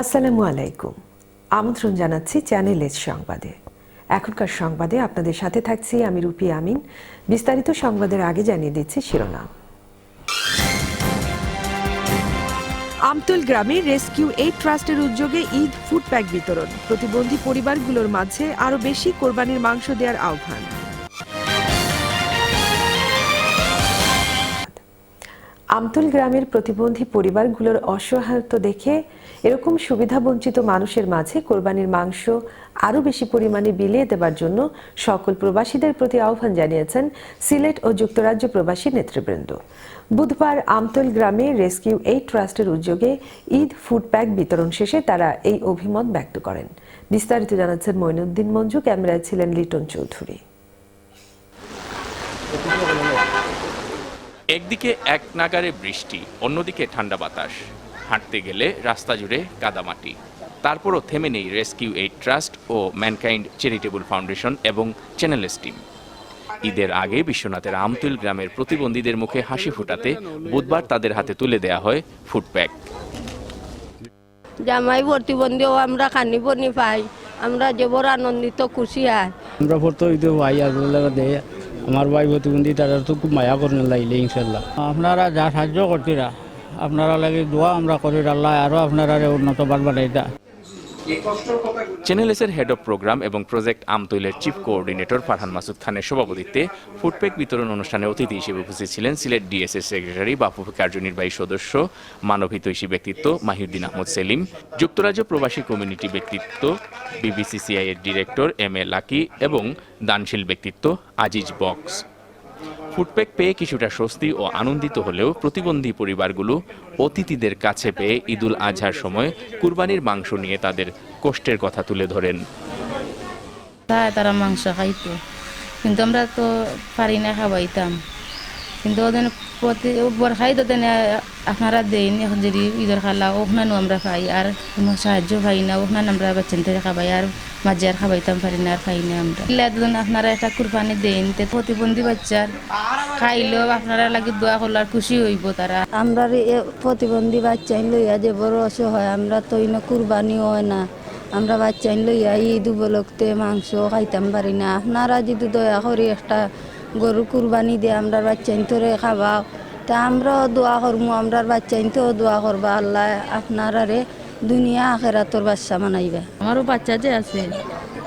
আসসালামু আলাইকুম। আমন্ত্রণ জানাচ্ছি চ্যানেল এস সংবাদে। এখনকার সংবাদে আপনাদের সাথে থাকছি আমি রুপি আমিন। বিস্তারিত সংবাদের আগে জানিয়ে দিচ্ছি শিরোনাম। আমতল গ্রামে রেস্কিউ এইড ট্রাস্টের উদ্যোগে ঈদ ফুড প্যাক বিতরণ। প্রতিবন্ধী পরিবারগুলোর মাঝে আরও বেশি কোরবানির মাংস দেওয়ার আহ্বান। আমতল গ্রামের প্রতিবন্ধী পরিবারগুলোর অসহায়ত্ব দেখে এরকম সুবিধাবঞ্চিত মানুষের মাঝে কোরবানির মাংস আরও বেশি পরিমাণে বিলিয়ে দেবার জন্য সকল প্রবাসীদের প্রতি আহ্বান জানিয়েছেন সিলেট ও যুক্তরাজ্য প্রবাসী নেতৃবৃন্দ। বুধবার আমতল গ্রামে রেস্কিউ এই ট্রাস্টের উদ্যোগে ঈদ ফুড প্যাক বিতরণ শেষে তারা এই অভিমত ব্যক্ত করেন। বিস্তারিত জানাচ্ছেন মইনুদ্দিন মঞ্জু, ক্যামেরায় ছিলেন লিটন চৌধুরী। একদিকে এক নাগারে বৃষ্টি অন্যদিকে ঠান্ডা বাতাস। হাঁটতে গেলে রাস্তা জুড়ে কাদামাটি তারপরও থেমে নেই রেস্কিউ এইড ট্রাস্ট ও ম্যানকাইন্ড চ্যারিটেবল ফাউন্ডেশন এবং চ্যানেল টিম ঈদের আগে বিশ্বনাথের আমতুল গ্রামের প্রতিবন্ধীদের মুখে হাসি ফোটাতে বুধবার তাদের হাতে তুলে দেয়া হয় ফুড প্যাক জামাই প্রতিবন্ধীও আমরা খানি বনি পাই। আমরা যে বড় আনন্দিত খুশি হয়। আমরা ফটো হইতে ভাই আর দে আমার ভাই প্রতিবন্ধী, তারা তো খুব মায়া করেন লাগলে ইনশাল্লাহ আপনারা যা সাহায্য করতিরা, আপনারা লাগে দোয়া আমরা করি, আল্লাহ আরও আপনারা উন্নত বাড়বা বানাইতা। চ্যানেল এর হেড অফ প্রোগ্রাম এবং প্রজেক্ট আমতৈলের চিফ কোঅর্ডিনেটর ফারহান মাসুদ খানের সভাপতিত্বে ফুডপ্যাক বিতরণ অনুষ্ঠানে অতিথি হিসেবে উপস্থিত ছিলেন সিলেট ডিএসএস সেক্রেটারি বাফুফি কার্যনির্বাহী সদস্য মানবহিতৈষী ব্যক্তিত্ব মাহিউদ্দিন আহমদ সেলিম, যুক্তরাজ্য প্রবাসী কমিউনিটি ব্যক্তিত্ব বিবিসিসিআই এর ডিরেক্টর এম এ লাকি এবং দানশীল ব্যক্তিত্ব আজিজ বক্স। ফুডপ্যাক পেয়ে কিছুটা স্বস্তি ও আনন্দিত হলেও প্রতিবন্ধী পরিবারগুলো অতিথিদের কাছে পেয়ে ঈদুল আজহার সময় কুরবানির মাংস নিয়ে তাদের কষ্টের কথা তুলে ধরেন। তারা মাংস খাইতো। কিন্তু আমরা তো পারি না, খাওয়াইতাম। কিন্তু ওদের প্রতি বরখাই তো আপনারা দেন এখন যদি ঈদের খালা ওখানে আমরা পাই আর কোনো সাহায্য পাই না, ওখানে আমরা বাচ্চান থেকে খাবাই, আর মাঝে আর খাবাইতাম পারি না, আর খাই না আমরা। দুজন আপনারা একটা কুরবানি দেন, তে প্রতিবন্ধী বাচ্চার খাইলেও আপনারা লাগে দোয়া করলে আর খুশি হইব তারা। আমরা প্রতিবন্ধী বাচ্চাই লইয়া যে বড় অসহায়, আমরা তো ইনো কুরবানি হয় না। আমরা বাচ্চাই লইয়া ঈদ উপলক্ষে মাংস খাইতাম পারি না। আপনারা যদি দয়া করে একটা গরু কুরবানি দিয়ে, আমরা বাচ্চাইন তোরে খাবা তা আমরাও দোয়া করব আমরা বাচ্চাইন তো দোয়া করবা। আল্লাহ আপনারারে দুনিয়া আখেরাতর বাচ্চা মানাইবে। আমারও বাচ্চা যে আছে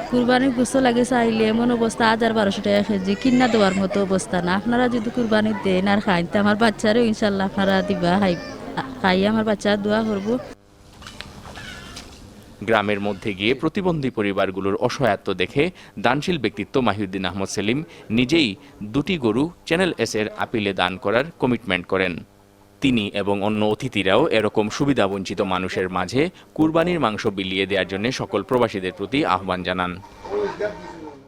কুরবানির গুছো লাগে চাইলে এমন অবস্থা হাজার বারোশো টাকা কেজি কিনা দেওয়ার মতো অবস্থা না। আপনারা যদি কুরবানি দেন আর খাইন তো আমার বাচ্চারও ইনশাল্লাহ আপনারা দিবা খাই খাই আমার বাচ্চা দোয়া করব। গ্রামের মধ্যে গিয়ে প্রতিবন্ধী পরিবারগুলোর অসহায়ত্ব দেখে দানশীল ব্যক্তিত্ব মাহিউদ্দিন আহমদ সেলিম নিজেই দুটি গরু চ্যানেল এস এর আপিলে দান করার কমিটমেন্ট করেন। তিনি এবং অন্য অতিথিরাও এরকম সুবিধাবঞ্চিত মানুষের মাঝে কুরবানির মাংস বিলিয়ে দেওয়ার জন্য সকল প্রবাসীদের প্রতি আহ্বান জানান।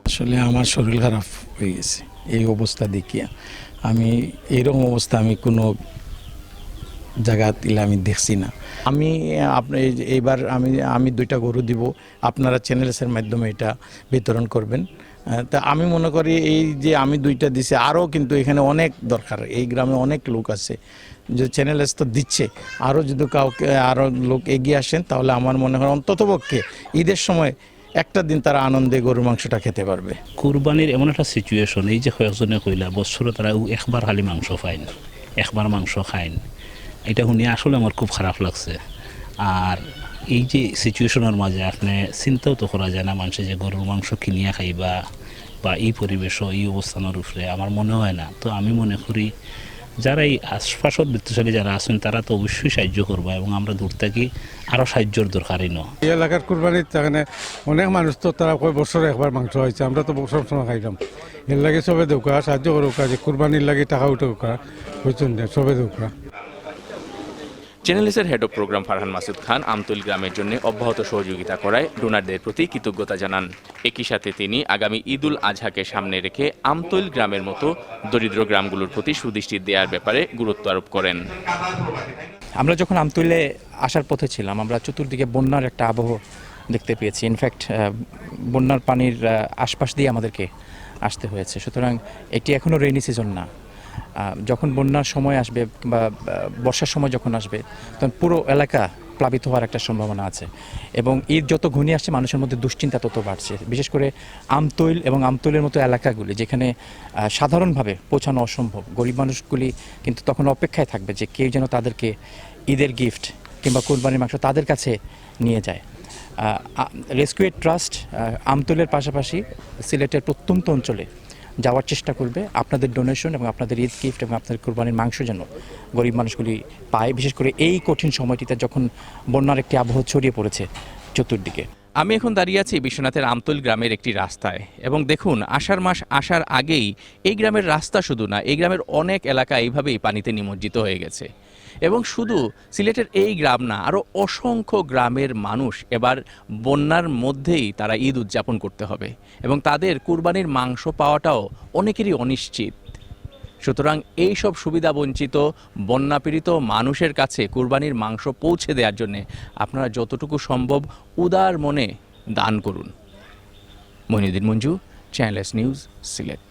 আসলে আমার শরীর খারাপ হয়ে গেছে। এই অবস্থা দেখিয়া আমি এইরকম অবস্থা আমি কোনো জায়গা দিলে আমি দেখছি না। আমি, আপনি এইবার আমি আমি দুইটা গরু দিব। আপনারা চ্যানেলসের মাধ্যমে এটা বিতরণ করবেন। তা আমি মনে করি এই যে আমি দুইটা দিছি, আরও কিন্তু এখানে অনেক দরকার। এই গ্রামে অনেক লোক আছে, যে চ্যানেলস তো দিচ্ছে। আরও যদি কাউকে, আরও লোক এগিয়ে আসেন, তাহলে আমার মনে হয় অন্ততপক্ষে ঈদের সময় একটা দিন তারা আনন্দে গরুর মাংসটা খেতে পারবে। কুরবানির এমন একটা সিচুয়েশন এই যে কয়েকজনে কইলা, বছরে তারা একবার খালি মাংস খাইন একবার মাংস খাইন এটা শুনে আসলে আমার খুব খারাপ লাগছে। আর এই যে সিচুয়েশনের মাঝে আপনি চিন্তাও তো করা যায় না মানুষে যে গরুর মাংস কিনিয়া খাইবা বা এই পরিবেশ এই অবস্থানের উপরে। আমার মনে হয় না। তো আমি মনে করি, যারা এই আশপাশত বৃত্তশালী যারা আছেন, তারা তো অবশ্যই সাহায্য করবা এবং আমরা দূর থাকি আরও সাহায্যর দরকারই ন। এই এলাকার কুরবানির সেখানে অনেক মানুষ তো তারা কয় বছরে একবার মাংস হয়েছে আমরা তো সব সময় খাইলাম। এর লাগে সবে দৌকা, সাহায্য করুক যে কুরবানির লাগে টাকা উঠুকা বুঝছেন না সবে দৌকা। চ্যানেলসের head of program Farhan Masud Khan Amtul গ্রামের জন্য অব্যাহত সহযোগিতা করায় ডোনারদের প্রতি কৃতজ্ঞতা জানান। একই সাথে তিনি আগামী ঈদুল আজহাকে সামনে রেখে আমতুল গ্রামের মতো দরিদ্র গ্রামগুলোর প্রতি সুদৃষ্টি দেওয়ার ব্যাপারে গুরুত্ব আরোপ করেন। আমরা যখন আমতুলে আসার পথে ছিলাম, আমরা চতুর্দিকে বন্যার একটা আবহ দেখতে পেয়েছি। ইনফ্যাক্ট বন্যার পানির আশপাশ দিয়ে আমাদেরকে আসতে হয়েছে। সুতরাং এটি এখনও রেইনি সিজন না। যখন বন্যার সময় আসবে বা বর্ষার সময় যখন আসবে, তখন পুরো এলাকা প্লাবিত হওয়ার একটা সম্ভাবনা আছে। এবং ঈদ যত ঘনিয়ে আসছে, মানুষের মধ্যে দুশ্চিন্তা তত বাড়ছে। বিশেষ করে আমতৈল এবং আমতৈলের মতো এলাকাগুলি, যেখানে সাধারণভাবে পৌঁছানো অসম্ভব। গরিব মানুষগুলি কিন্তু তখন অপেক্ষায় থাকবে যে কেউ যেন তাদেরকে ঈদের গিফট কিংবা কোরবানির মাংস তাদের কাছে নিয়ে যায়। রেস্কিউয়েড ট্রাস্ট আমতলের পাশাপাশি সিলেটের প্রত্যন্ত অঞ্চলে যাওয়ার চেষ্টা করবে আপনাদের ডোনেশন এবং আপনাদের ঈদ গিফট এবং আপনাদের কোরবানির মাংস যেন গরিব মানুষগুলি পায়। বিশেষ করে এই কঠিন সময়টিতে যখন বন্যার একটি আবহ ছড়িয়ে পড়েছে চতুর্দিকে। আমি এখন দাঁড়িয়ে আছি বিশ্বনাথের আমতল গ্রামের একটি রাস্তায়। এবং দেখুন, আষাঢ় মাস আসার আগেই এই গ্রামের রাস্তা শুধু না, এই গ্রামের অনেক এলাকা এইভাবেই পানিতে নিমজ্জিত হয়ে গেছে। এবং শুধু সিলেটের এই গ্রাম না আরও অসংখ্য গ্রামের মানুষ এবার বন্যার মধ্যেই তারা ঈদ উদযাপন করতে হবে। এবং তাদের কুরবানির মাংস পাওয়াটাও অনেকেরই অনিশ্চিত। সুতরাং এই সব সুবিধা বঞ্চিত, বন্যাপীড়িত মানুষের কাছে কুরবানির মাংস পৌঁছে দেওয়ার জন্য আপনারা যতটুকু সম্ভব উদার মনে দান করুন। Mohinuddin Manju channels news Sylhet